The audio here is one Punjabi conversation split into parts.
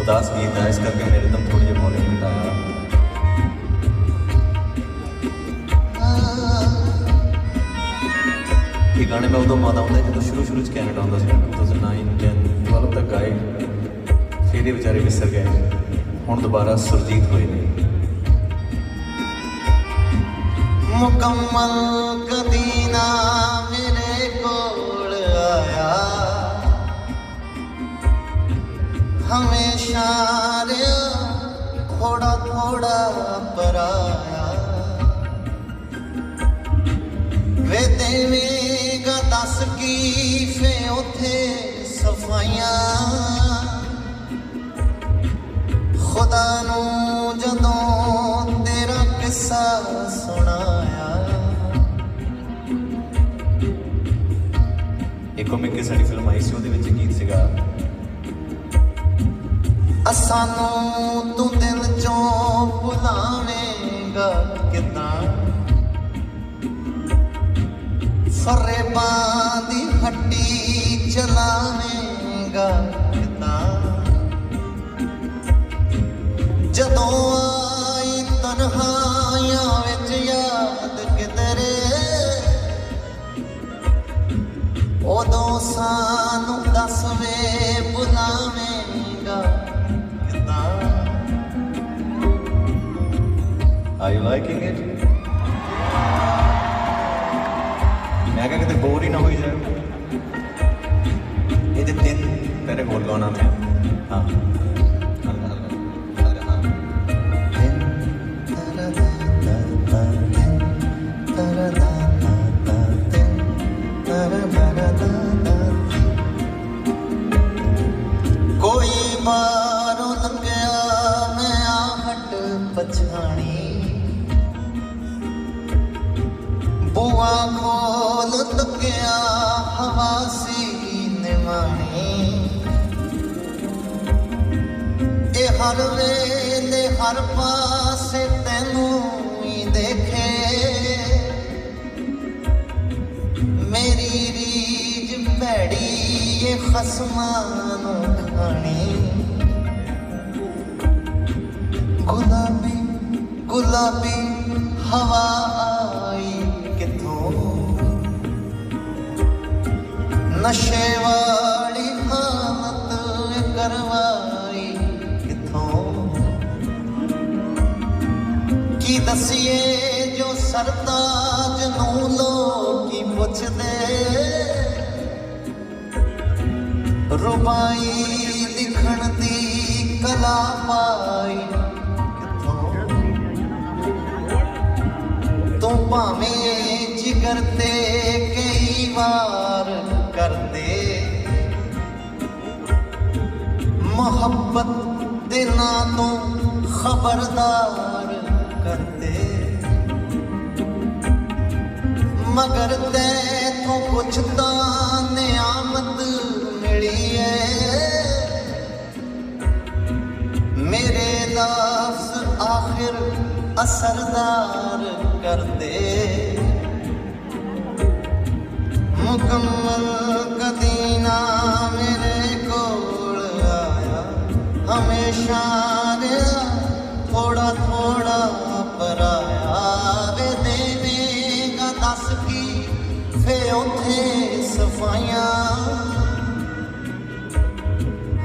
ਉਦਾਸ ਗੀਤ ਹੈ ਇਸ ਕਰਕੇ ਮੇਰੇ ਰਿਦਮ ਥੋੜੀ ਜਿਹੀ ਵੋਲਿਊਮ ਘਟਾਇਆ ਇਹ ਗਾਣੇ ਮੈਂ ਉਦੋਂ ਮਾਦਾ ਹੁੰਦਾ ਜਦੋਂ ਸ਼ੁਰੂ ਸ਼ੁਰੂ ਚ ਕੈਨੇਡਾ ਆਉਂਦਾ ਸੀ 2009 10 12 ਤੱਕ ਆਏ। ਫਿਰ ਇਹ ਵਿਚਾਰੇ ਵਿਸਰ ਗਏ। ਹੁਣ ਦੁਬਾਰਾ ਸੁਰਜੀਤ ਹੋਏ ਨੇ। ਮੁਕੰਮਲ ਕਦੀ ਹਮੇਸ਼ਾ ਰਿਆ ਥੋੜਾ ਥੋੜਾ ਪਰਾਇਆ। ਵੇ ਦੇਵੇਂਗਾ ਦੱਸ ਕੀ ਫੇ ਉਥੇ ਸਫਾਈਆਂ। ਖੁਦਾ ਨੂੰ ਜਦੋਂ ਤੇਰਾ ਕਿੱਸਾ ਸੁਣਾਇਆ। ਇੱਕ ਉਹ ਮਿੱਕੇ ਸਾਡੀ ਫਿਲਮ ਆਈ ਸੀ, ਉਹਦੇ ਵਿੱਚ ਗੀਤ ਸੀਗਾ ਅਸਾਂ ਨੂੰ ਤੂੰ ਦਿਲ ਚੋਂ ਭੁਲਾਵੇਂਗਾ ਕਿਦਾਂ? ਫਰੇਬਾਂ ਦੀ ਹੱਡੀ ਚਲਾਵੇਂਗਾ ਕਿਦਾਂ? ਜਦੋਂ ਆਈ ਤਨਹਾਈਆਂ ਵਿੱਚ ਯਾਦ ਕਿਧਰੇ? ਉਦੋਂ ਸਾਨੂੰ ਦੱਸ ਆਰ ਯੂ ਮੈਂ ਕਿਹਾ ਕਿਤੇ ਬੋਰ ਹੀ ਨਾ ਹੋਈ ਜਾਏ। ਇਹਦੇ ਤਿੰਨ ਤੇਰੇ ਹੋਰ ਗਾਣਾ ਮੈਂ। ਹਾਂ। ਖੋਲ ਤੱਕਿਆ ਹਵਾ ਸੀ ਨਿਵਾਣੀ। ਇਹ ਹਰ ਵੇਲੇ ਹਰ ਪਾਸੇ ਤੈਨੂੰ ਹੀ ਦੇਖੇ। ਮੇਰੀ ਰੀਝ ਭੈੜੀ ਇਹ ਖਸਮਾਂ ਨੂੰ ਖਾਣੀ। ਗੁਲਾਬੀ ਗੁਲਾਬੀ ਹਵਾ ਨਸ਼ੇ ਵਾਲੀ ਹਾਲਤ ਕਰਵਾਈ ਕਿੱਥੋਂ? ਕੀ ਦਸੀਏ ਜੋ ਸਰਤਾਜ ਨੂੰ ਲੋਕੀ ਪੁੱਛਦੇ? ਰੁਬਾਈ ਲਿਖਣ ਦੀ ਕਲਾ ਪਾਈ ਕਿੱਥੋਂ? ਤੂੰ ਭਾਵੇਂ ਜਿਗਰ ਤੇ ਕਈ ਵਾਰ ਕਰਦੇ। ਮੁਹੱਬਤ ਦੇ ਨਾਂ ਤੋਂ ਖਬਰਦਾਰ ਕਰਦੇ। ਮਗਰ ਤੈਥੋਂ ਕੁਛ ਤਾਂ ਨਿਆਮਤ ਮਿਲੀ ਏ ਮੇਰੇ ਲਫ਼ਜ਼ ਆਖਿਰ ਅਸਰਦਾਰ ਕਰਦੇ। ਮੁਕੰਮਲ ਕਦੀ ਨਾ ਮੇਰੇ ਕੋਲ ਆਇਆ। ਹਮੇਸ਼ਾ ਰਿਹਾ ਥੋੜਾ ਥੋੜਾ ਪਰਾਇਆ। ਵੇ ਦੇਵੇਗਾ ਦੱਸ ਕੀ? ਫੇ ਉਥੇ ਸਫਾਈਆਂ।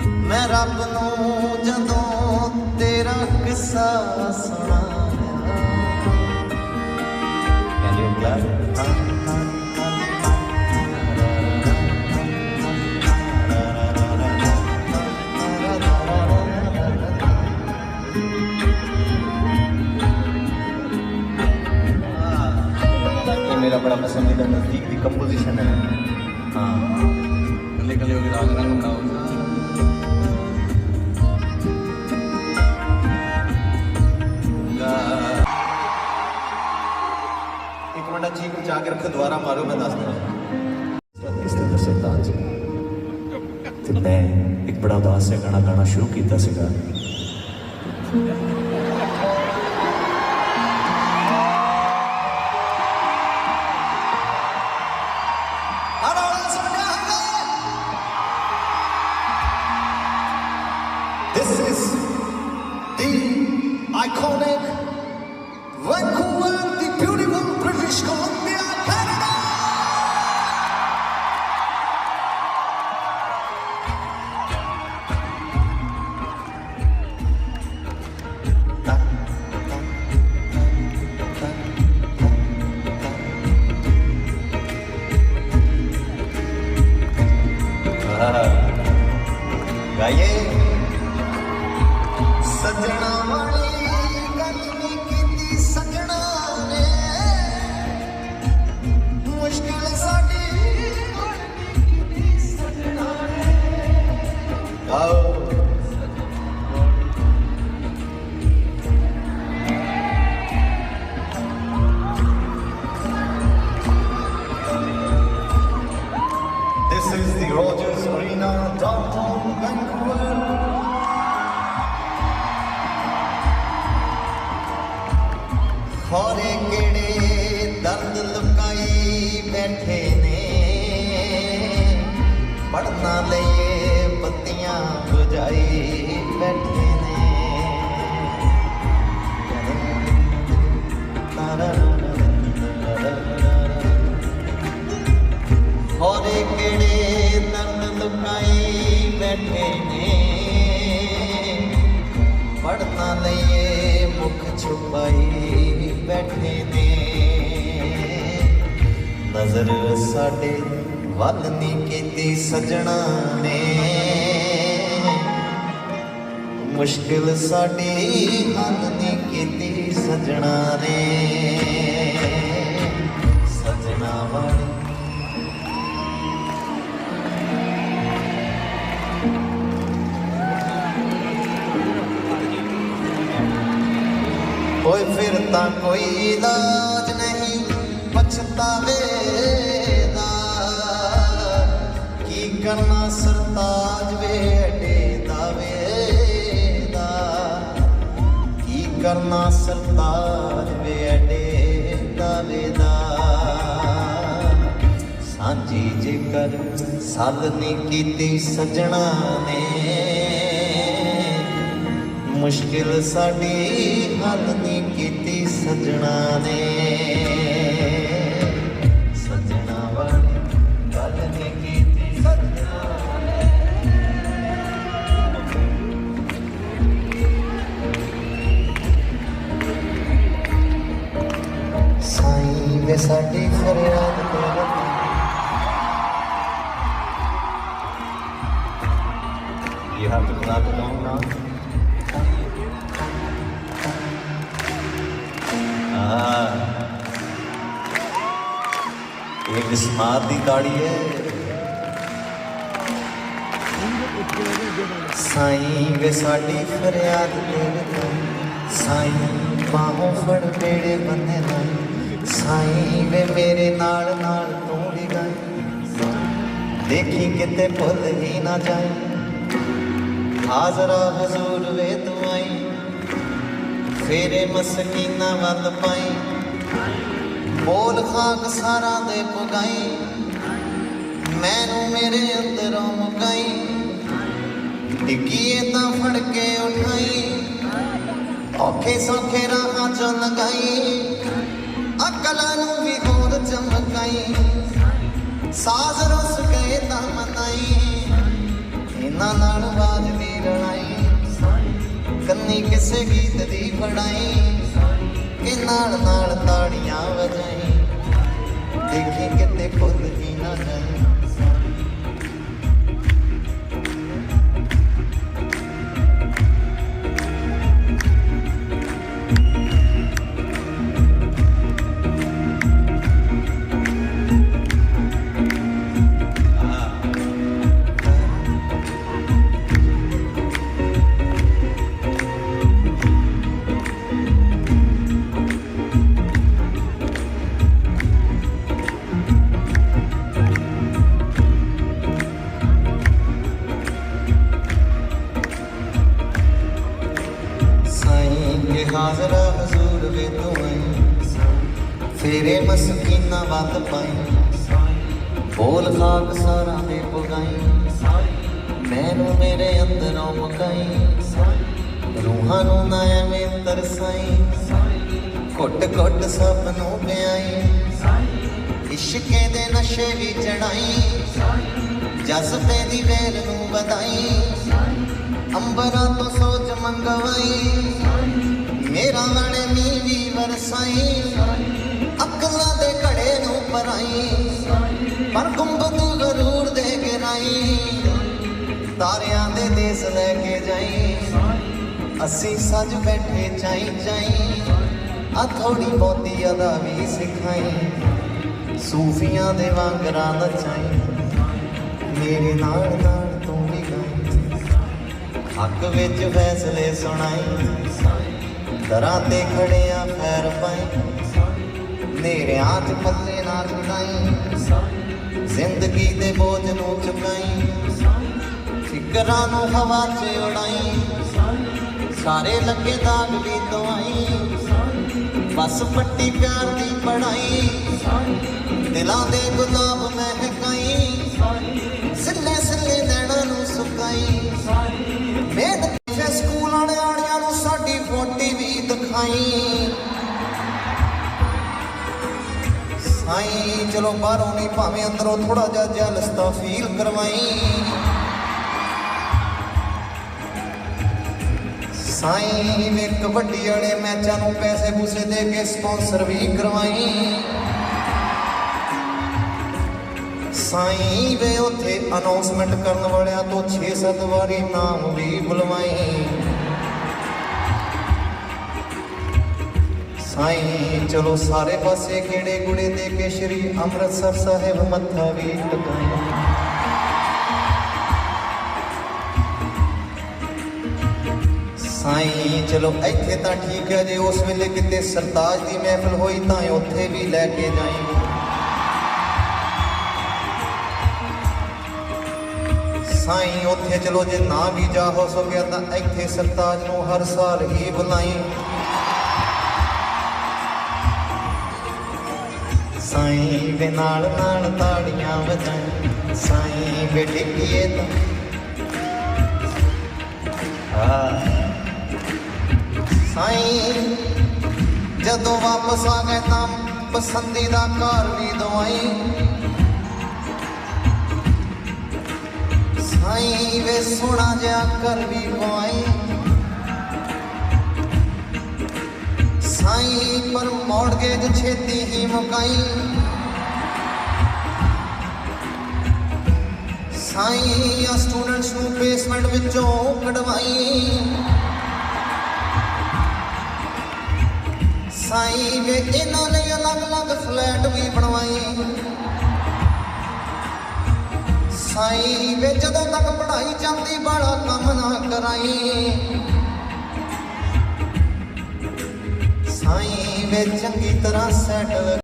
ਮੈਂ ਰੱਬ ਨੂੰ ਜਦੋਂ ਤੇਰਾ ਕਿੱਸਾ ਸੁਣਾਇਆ। ਕੈਨ ਯੂ ਕਲਾਪ ਇੱਕ ਮਿੰਟ ਚੀਕ ਬਚਾ ਕੇ ਰੱਖੋ ਦੁਬਾਰਾ ਮਾਰੋ ਮੈਂ ਦੱਸ ਦਿੰਦਾ ਇਸ ਤਰ੍ਹਾਂ ਸਰਤਾਜ ਤੇ ਮੈਂ ਇੱਕ ਬੜਾ ਉਦਾਸ ਜਿਹਾ ਗਾਣਾ ਗਾਣਾ ਸ਼ੁਰੂ ਕੀਤਾ ਸੀਗਾ। This is the iconic Vancouver, ਗਾਈਏ ਸਜਣਾ ਵਾਲੀ ਸਾਡੇ ਵੱਲ ਨਹੀਂ ਕੀਤੀ ਸਜਣਾ ਨੇ। ਮੁਸ਼ਕਿਲ ਸਾਡੀ ਹੱਲ ਨਹੀਂ ਕੀਤੀ ਸਜਣਾ ਨੇ। ਸਜਣਾ ਵਾਲੀ। ਓਏ ਫਿਰ ਤਾਂ ਕੋਈ ਇਲਾਜ ਨਹੀਂ, ਪਛਤਾਵੇ। ਕਰਨਾ ਸਰਤਾਜ ਵੇ, ਅਡੇ ਦਾਵੇ ਦਾ ਕੀ ਕਰਨਾ ਸਰਤਾਜ ਵੇ, ਅਡੇ ਦਾਵੇ ਦਾ ਸਾਂਝੀ ਜੇਕਰ ਸੱਲ ਨਹੀਂ ਕੀਤੀ ਸਜਣਾ ਨੇ, ਮੁਸ਼ਕਿਲ ਸਾਡੀ ਹੱਲ ਨਹੀਂ ਕੀਤੀ ਸਜਣਾ ਨੇ। ਸਾਈਂ ਸਾਡੀ ਫਰਿਆਦ ਤੇਰੇ ਤੇ You have to clap along now. ਇਹ ਵਿਸਮਾਦ ਦੀ ਤਾੜੀ ਹੈ। ਸਾਈਂ ਵੇ ਸਾਡੀ ਫਰਿਆਦ ਤੇਰੇ ਤੋਂ। ਸਾਈਂ ਬਾਹੋਂ ਫੜ ਬੇੜੇ ਬੰਨੇ ਨਾਲ ਸਾਈਂ ਵੇ ਮੇਰੇ ਨਾਲ ਨਾਲ ਤੂੰ ਵੀ ਗਾਈ ਦੇਖੀ ਕਿਤੇ ਭੁੱਲ ਹੀ ਨਾ ਜਾਏ ਹਾਜ਼ਰਾ ਹਜ਼ੂਰ ਵੇ ਤੂੰ ਆਈ। ਫੇਰੇ ਮਸਕੀਨਾ ਵੱਲ ਪਾਈ। ਬੋਲ ਖਾਕ ਸਾਰਾ ਦੇ ਪੁਗਾਈ। ਮੈਨੂੰ ਮੇਰੇ ਅੰਦਰੋਂ ਮੁਕਾਈ। ਡਿੱਗੀਏ ਤਾਂ ਫੜ ਕੇ ਉਠਾਈ। ਔਖੇ ਸੌਖੇ ਰਾਹਾਂ ਚੋਂ ਲਗਾਈ ਅਕਲਾਂ ਨੂੰ ਵੀ ਹੋਰ ਚਮਕਾਈ। ਸਾਜ਼ ਰਸ ਗਏ ਤਾਂ ਮਨਾਈ। ਇਹਨਾਂ ਨਾਲ ਬਾਜ ਦੀ ਰਣਾਈ ਕੰਨੀ ਕਿਸੇ ਗੀਤ ਦੀ ਫੜਾਈ ਕਿ ਨਾਲ ਨਾਲ ਤਾੜੀਆਂ ਵਜਾਈ। ਦੇਖੀ ਕਿਤੇ ਖੁਦ ਹੀ ਨਾ ਜਾਈ। ਮਸਕੀਨਾ ਪਾਈ। ਬੋਲ ਖਾਕ ਸਾਰਾ ਦੇ ਪੁਗਾਈ। ਮੈਨੂੰ ਮੇਰੇ ਅੰਦਰੋਂ ਮਕਾਈ। ਰੂਹਾਂ ਨੂੰ ਨਾ ਐਵੇਂ ਤਰਸਾਈ। ਘੁੱਟ ਘੁੱਟ ਸਭ ਨੂੰ ਪਿਆਈ। ਇਸ਼ਕੇ ਦੇ ਨਸ਼ੇ ਵੀ ਚੜਾਈ। ਜਜ਼ਬੇ ਦੀ ਵੇਲ ਨੂੰ ਵਧਾਈ। ਅੰਬਰਾਂ ਤੋਂ ਸੋਚ ਮੰਗਵਾਈ। ਮੇਰਾ ਮਨ ਨੀ ਵੀ ਵਰਸਾਈ। ਅਕਲਾਂ ਪਰਾਈ ਪਰ ਗੁੰਬਦ ਗਰੂਰ ਦੇ ਗਿਰਾਈ ਤਾਰਿਆਂ ਦੇ ਦੇਸ ਲੈ ਕੇ ਜਾਈ। ਅਸੀਂ ਸੱਜ ਬੈਠੇ ਚਾਈ ਚਾਈ। ਆ ਥੋੜੀ ਬਹੁਤੀ ਅਦਾ ਵੀ ਸਿਖਾਈ। ਸੂਫੀਆਂ ਦੇ ਵਾਂਗਰਾਂ ਨਚਾਈ। ਮੇਰੇ ਨਾਲ ਨਾਲ ਤੂੰ ਵੀ ਗਾਈ। ਹੱਕ ਵਿੱਚ ਫੈਸਲੇ ਸੁਣਾਈ। ਦਰਾਂ ਤੇ ਖੜਿਆ ਫੈਰ ਪਾਈ। ਨੇਰਿਆਂ 'ਚ ਪੱਲੇ ਨਾ ਚੁਕਾਈ ਜ਼ਿੰਦਗੀ ਦੇ ਬੋਝ ਨੂੰ ਚੁਕਾਈ। ਫਿਕਰਾਂ ਨੂੰ ਹਵਾ 'ਚ ਉਡਾਈ। ਸਾਰੇ ਲੱਗੇ ਦਾਗ ਵੀ ਦਵਾਈ। ਬਸ ਪੱਟੀ ਪਿਆਰ ਦੀ ਪੜਾਈ ਦਿਲਾਂ ਦੇ ਗੁਲਾਬ ਮਹਿਕਾਈ। ਸਿੱਲੇ ਸਿੱਲੇ ਨੈਣਾਂ ਨੂੰ ਸੁਕਾਈ। ਮਿਹਨਤ ਫੇ ਸਕੂਲ ਵਾਲੇ ਆੜੀਆਂ ਨੂੰ ਸਾਡੀ ਫੋਟੀ ਵੀ ਦਿਖਾਈ। ਸਾਈ ਚਲੋ ਬਾਹਰੋਂ ਨਹੀਂ, ਭਾਵੇਂ ਅੰਦਰੋਂ ਥੋੜਾ ਜਿਹਾ ਜੈਲਸ ਤਾਂ ਫੀਲ ਕਰਵਾਈ। ਸਾਈ ਵੇ ਕਬੱਡੀ ਵਾਲੇ ਮੈਚਾਂ ਨੂੰ ਪੈਸੇ ਪੂਸੇ ਦੇ ਕੇ ਸਪਾਂਸਰ ਵੀ ਕਰਵਾਈ। ਸਾਈਂ ਵੇ ਉੱਥੇ ਅਨਾਉਂਸਮੈਂਟ ਕਰਨ ਵਾਲਿਆਂ ਤੋਂ 6-7 ਵਾਰੀ ਨਾਮ ਵੀ ਬੁਲਵਾਈ ਸਾਈ, ਚਲੋ ਸਾਰੇ ਪਾਸੇ ਕਿਹੜੇ ਗੁੜੇ ਦੇ ਕੇ ਸ਼੍ਰੀ ਅੰਮ੍ਰਿਤਸਰ ਸਾਹਿਬ ਮੱਥਾ ਵੀ ਟਿਕਾਈ ਸਾਈ, ਚਲੋ ਇੱਥੇ ਤਾਂ ਠੀਕ ਹੈ ਜੇ ਉਸ ਵੇਲੇ ਕਿਤੇ ਸਰਤਾਜ ਦੀ ਮਹਿਫਲ ਹੋਈ ਤਾਂ ਉੱਥੇ ਵੀ ਲੈ ਕੇ ਜਾਈਂ। ਸਾਈਂ, ਉੱਥੇ ਚਲੋ ਜੇ ਨਾ ਵੀ ਜਾ ਹੋ ਸਕਿਆ ਤਾਂ ਇੱਥੇ ਸਰਤਾਜ ਨੂੰ ਹਰ ਸਾਲ ਹੀ ਬੁਲਾਈ। ਸਾਈ ਦੇ ਨਾਲ ਨਾਲ ਤਾੜੀਆਂ ਵਜਾਈ। ਸਾਈ ਵੇ ਤਾਂ। ਆ ਸਾਈ ਜਦੋਂ ਵਾਪਸ ਆ ਗਏ ਤਾਂ ਪਸੰਦੀਦਾ ਘਰ ਵੀ ਦਵਾਈ। ਸਾਈਂ ਵੇ ਸੋਹਣਾ ਜਿਹਾ ਘਰ ਵੀ ਪਵਾਈ। ਸਾਈ ਪਰ ਮੌੜਗੇਜ ਛੇਤੀ ਹੀ ਮੁਕਾਈ। ਸਾਈ ਆ ਸਟੂਡੈਂਟਸ ਨੂੰ ਬੇਸਮੈਂਟ ਵਿੱਚੋਂ ਕਢਵਾਈ। ਸਾਈ ਵੇ ਇਹਨਾਂ ਲਈ ਅਲੱਗ-ਅਲੱਗ ਫਲੈਟ ਵੀ ਬਣਵਾਈ। ਸਾਈਂ ਵੇ ਜਦੋਂ ਤੱਕ ਪੜ੍ਹਾਈ ਜਾਂਦੀ ਬਾਲਾ ਕੰਮ ਨਾ ਕਰਾਈ। ਸਾਈ ਵੇ ਚੰਗੀ ਤਰ੍ਹਾਂ ਸੈਟਲ